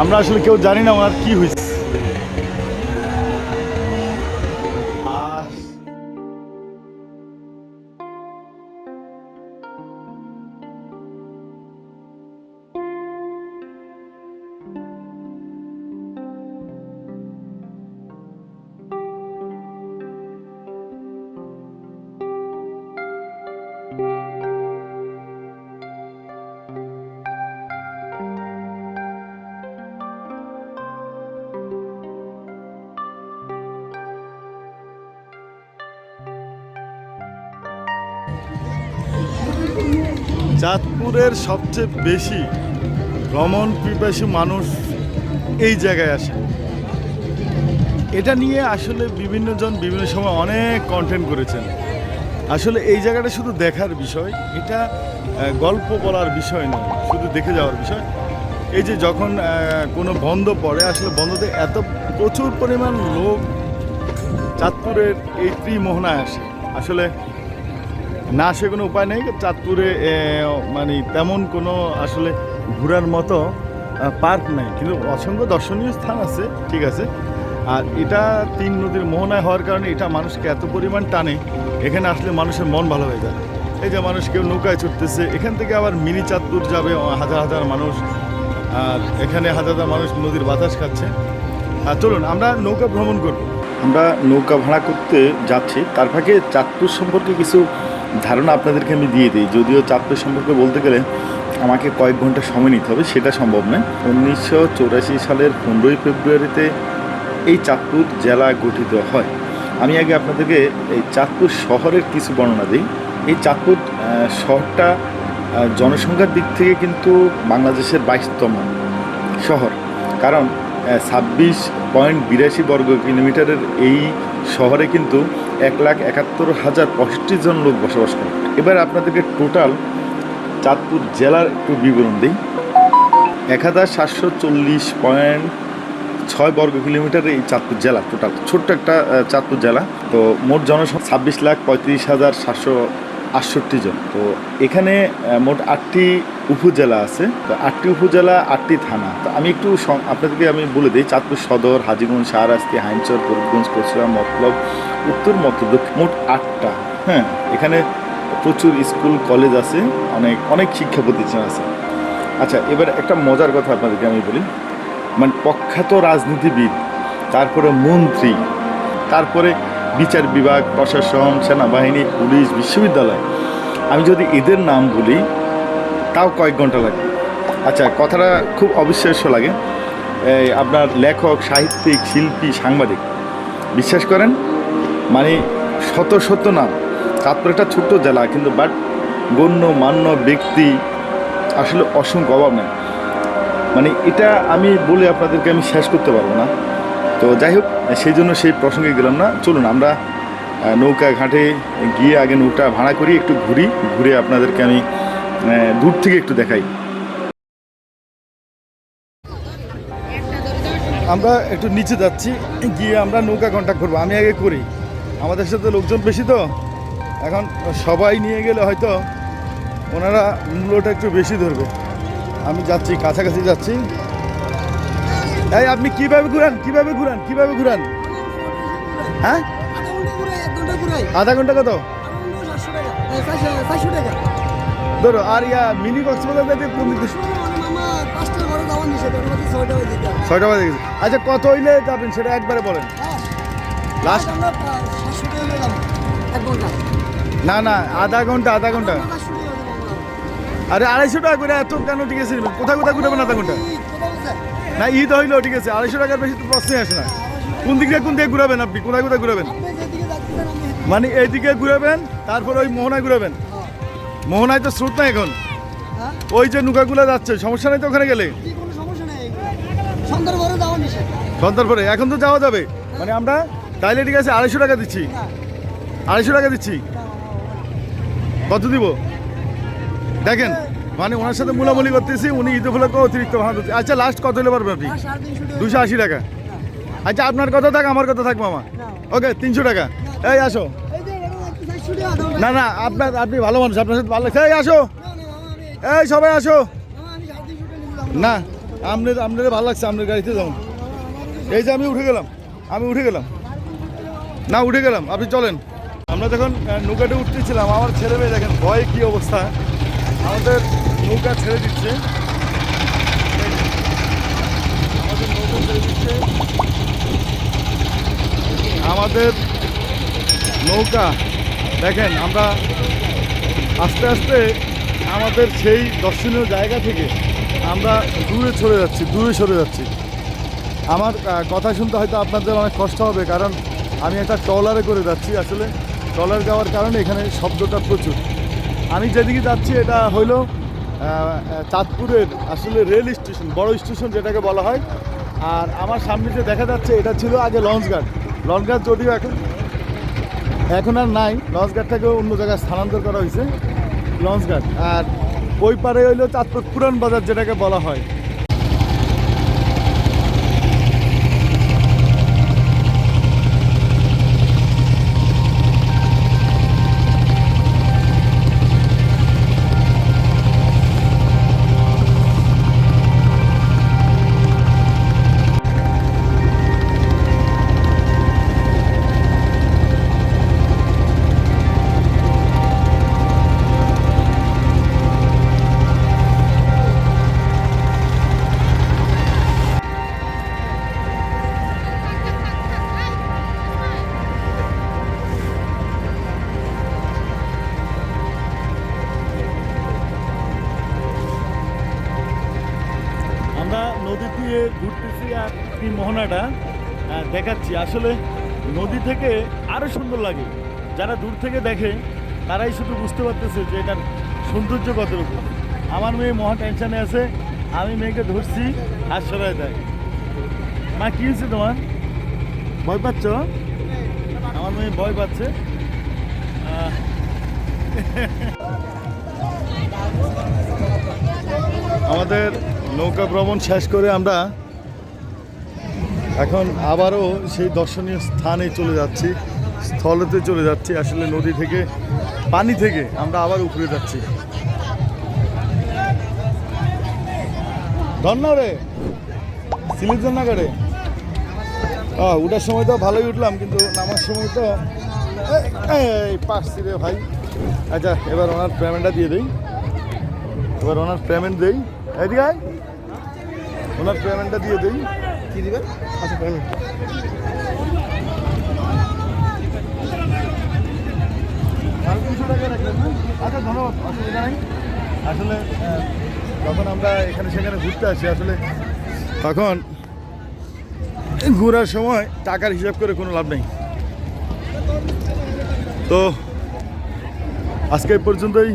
আমরা আসলে কেউ জানি না ওনার কি হয়েছে। চাঁদপুরের সবচেয়ে বেশি ভ্রমণ পিপাসী মানুষ এই জায়গায় আসে। এটা নিয়ে আসলে বিভিন্নজন বিভিন্ন সময় অনেক কন্টেন্ট করেছেন। আসলে এই জায়গাটা শুধু দেখার বিষয়, এটা গল্প বলার বিষয় নয়, শুধু দেখে যাওয়ার বিষয়। এই যে যখন কোনো বন্ধ পড়ে, আসলে বন্ধতে এত প্রচুর পরিমাণ লোক চাঁদপুরের এই ত্রিমোহনায় আসে। আসলে না আসে কোনো উপায় নেই। চাঁদপুরে মানে তেমন কোনো আসলে ঘোরার মতো পার্ক নাই। কিন্তু অসংখ্য দর্শনীয় স্থান আছে, ঠিক আছে। আর এটা তিন নদীর মোহনায় হওয়ার কারণে এটা মানুষকে এত পরিমাণ টানে, এখানে আসলে মানুষের মন ভালো হয়ে যায়। এই যে মানুষ কেউ নৌকায় চড়তেছে, এখান থেকে আবার মিনি চাঁদপুর যাবে হাজার হাজার মানুষ। আর এখানে হাজার হাজার মানুষ নদীর বাতাস খাচ্ছে। আর চলুন, আমরা নৌকা ভ্রমণ করব। আমরা নৌকা ভাড়া করতে যাচ্ছি। তার ফাঁকে চাঁদপুর সম্পর্কে কিছু ধারণা আপনাদেরকে আমি দিয়ে দিই। যদিও চাঁদপুর সম্পর্কে বলতে গেলে আমাকে কয়েক ঘণ্টা সময় নিতে হবে, সেটা সম্ভব নয়। উনিশশো সালের পনেরোই ফেব্রুয়ারিতে এই চাঁদপুর জেলা গঠিত হয়। আমি আগে আপনাদেরকে এই চাঁদপুর শহরের কিছু বর্ণনা দিই। এই চাঁদপুর শহরটা জনসংখ্যার দিক থেকে কিন্তু বাংলাদেশের বাইশতম শহর। কারণ ছাব্বিশ পয়েন্ট বিরাশি বর্গ কিলোমিটারের এই শহরে কিন্তু এক লাখ একাত্তর হাজার পঁয়ষট্টি জন লোক বসবাস করে। এবার আপনাদেরকে টোটাল চাঁদপুর জেলার একটু বিবরণ দিই। এক হাজার সাতশো চল্লিশ পয়েন্ট ছয় বর্গ কিলোমিটার এই চাঁদপুর জেলা, টোটাল। ছোট্ট একটা চাঁদপুর জেলা। তো মোট জনসংখ্যা ছাব্বিশ লাখ পঁয়ত্রিশ হাজার সাতশো আটষট্টি জন। তো এখানে মোট আটটি উপজেলা আছে। তো আটটি উপজেলা, আটটি থানা। তো আমি একটু আপনাদেরকে আমি বলে দিই, চাঁদপুর সদর, হাজিগঞ্জ, শাহরাস্তি হাইমচর ফরিদগঞ্জ, কচুয়া, মতলব, উত্তর মতলব মোট আটটা। হ্যাঁ এখানে প্রচুর স্কুল, কলেজ আছে, অনেক অনেক শিক্ষা প্রতিষ্ঠান আছে। আচ্ছা এবার একটা মজার কথা আপনাদেরকে আমি বলি। মানে প্রখ্যাত রাজনীতিবিদ, তারপরে মন্ত্রী, তারপরে বিচার বিভাগ, প্রশাসন, সেনাবাহিনী, পুলিশ, বিশ্ববিদ্যালয়। আমি যদি এদের নাম বলি, তাও কয়েক ঘণ্টা লাগে। আচ্ছা কথাটা খুব অবিশ্বাস্য লাগে। এই আপনার লেখক, সাহিত্যিক, শিল্পী, সাংবাদিক, বিশ্বাস করেন? মানে শত শত নাম। চাঁদপুর একটা ছোট্ট জেলা, কিন্তু বাট গণ্য, মান্য ব্যক্তি আসলে অসংখ্য অভাব নেই। মানে এটা আমি বলে আপনাদেরকে আমি শেষ করতে পারব না। তো যাই হোক, সেই জন্য সেই প্রসঙ্গে গেলাম না। চলুন, আমরা নৌকা ঘাটে গিয়ে আগে নৌকা ভাড়া করি, একটু ঘুরি, ঘুরে আপনাদেরকে আমি দূর থেকে একটু দেখাই। আমরা একটু নিচে যাচ্ছি, গিয়ে আমরা নৌকা কন্ট্যাক্ট করব আমি আগে করি। আমাদের সাথে লোকজন বেশি তো। এখন সবাই নিয়ে গেলে হয়তো ওনারা মূল্যটা একটু বেশি ধরবে। আমি যাচ্ছি, কাছাকাছি যাচ্ছি। এই, আপনি কীভাবে ঘুরান? কীভাবে ঘুরান? কীভাবে ঘুরান? হ্যাঁ? আধা ঘণ্টা কত? ধরো, আর ইয়া মিনি কক্সবাজার যাতে কোন দিকে? ছয়টা বাজে গেছে। আচ্ছা কত হইলে যাবেন সেটা একবারে বলেন। Last- না না, আধা ঘণ্টা আধা ঘণ্টা। আরে, আড়াইশো টাকা করে এত কেন ঠিক আছে কোথায় কোথায় ঘুরাবেন আধা ঘণ্টা? না ঈদ হইল ঠিক আছে। আড়াইশো টাকার বেশি তো প্রশ্নই আসে না। কোন দিক দিয়ে কোন দিকে ঘুরাবেন আপনি? কোথায় কোথায় ঘুরাবেন? মানে এইদিকে ঘুরাবেন তারপর ওই মোহনায় ঘুরাবেন। মোহনায় তো স্রোত নাই এখন। ওই যে নৌকাগুলো যাচ্ছে সমস্যা নাই তো ওখানে গেলে? সন্ধ্যার পরে সন্ধ্যার এখন? তো যাওয়া যাবে। মানে আমরা তাইলে ঠিক আছে আড়াইশো টাকা দিচ্ছি। আড়াইশো টাকা দিচ্ছি। কত দিব? দেখেন। মানে ওনার সাথে মুলামুলি করতেছি উনি ঈদ উপলক্ষে অতিরিক্ত ভাড়া দিচ্ছে। আচ্ছা লাস্ট কত হলে পারবেন আপনি? দুশো আশি টাকা। আচ্ছা আপনার কথা থাক আমার কথা থাক মামা। ওকে তিনশো টাকা। এই আসো। না না আপনার আপনি ভালো মানুষ আপনার সাথে ভালো লাগছে। এই আসো। এই সবাই আসো। না আপনার আপনার ভালো লাগছে আপনার গাড়িতে যেমন এই যে আমি উঠে গেলাম। আমি উঠে গেলাম। না উঠে গেলাম। আপনি চলেন। আমরা যখন নৌকাতে উঠতেছিলাম আমার ছেলে মেয়ে দেখেন ভয়ে কী অবস্থা। আমাদের নৌকা ছেড়ে দিচ্ছে। আমাদের নৌকা ছেড়ে দিচ্ছে। আমাদের নৌকা, দেখেন আমরা আস্তে আস্তে আমাদের সেই দর্শনীয় জায়গা থেকে আমরা দূরে সরে যাচ্ছি, দূরে সরে যাচ্ছি। আমার কথা শুনতে হয়তো আপনাদের অনেক কষ্ট হবে, কারণ আমি একটা ট্রলারে করে যাচ্ছি। আসলে ট্রলার যাওয়ার কারণে এখানে শব্দটা প্রচুর। আমি যেদিকে যাচ্ছি, এটা হইল চাঁদপুরের আসলে রেল স্টেশন, বড় স্টেশন যেটাকে বলা হয়। আর আমার সামনে যে দেখা যাচ্ছে, এটা ছিল আগে লঞ্চঘাট লঞ্চঘাট লঞ্চ ঘাট যদিও এখন এখন আর নাই, লঞ্চ ঘাটটাকে অন্য জায়গায় স্থানান্তর করা হয়েছে। লঞ্চঘাট আর ওই পারে হইল চাঁদপুর পুরান বাজার যেটাকে বলা হয়। নদী দিয়ে ঘুরতেছি আর এই মোহনাটা দেখাচ্ছি। আসলে নদী থেকে আরও সুন্দর লাগে। যারা দূর থেকে দেখে, তারাই শুধু বুঝতে পারতেছে যে এটার সৌন্দর্য কতটুকু। আমার মেয়ে মহা টেনশনে আছে, আমি মেয়েকে ধরছি হাত সরাই দেয়। মা, কী হয়েছে তোমার? ভয় পাচ্ছ? আমার মেয়ে ভয় পাচ্ছে। আমাদের নৌকা ভ্রমণ শেষ করে আমরা এখন আবারও সেই দর্শনীয় স্থানে চলে যাচ্ছি, স্থলেতে চলে যাচ্ছি, আসলে নদী থেকে, পানি থেকে আমরা আবার উপরে যাচ্ছি। ধন্যরে সিলিপ জন্নাগারে ও উঠার সময় তো ভালোই উঠলাম, কিন্তু নামার সময় তো পারছি রে ভাই। আচ্ছা এবার ওনার পেমেন্টটা দিয়ে দিই। এবার ওনার পেমেন্ট দেই। এদিকে। ওনার পেমেন্টটা দিয়ে দিই। কি দিবেন আচ্ছা পেমেন্ট সাড়ে তিনশো টাকা রাখলেন আচ্ছা ধন্যবাদ। অসুবিধা নেই। আসলে যখন আমরা এখানে সেখানে ঘুরতে আসি আসলে তখন ঘোরার সময় টাকার হিসাব করে কোনো লাভ নেই। তো আজকে এই পর্যন্তই।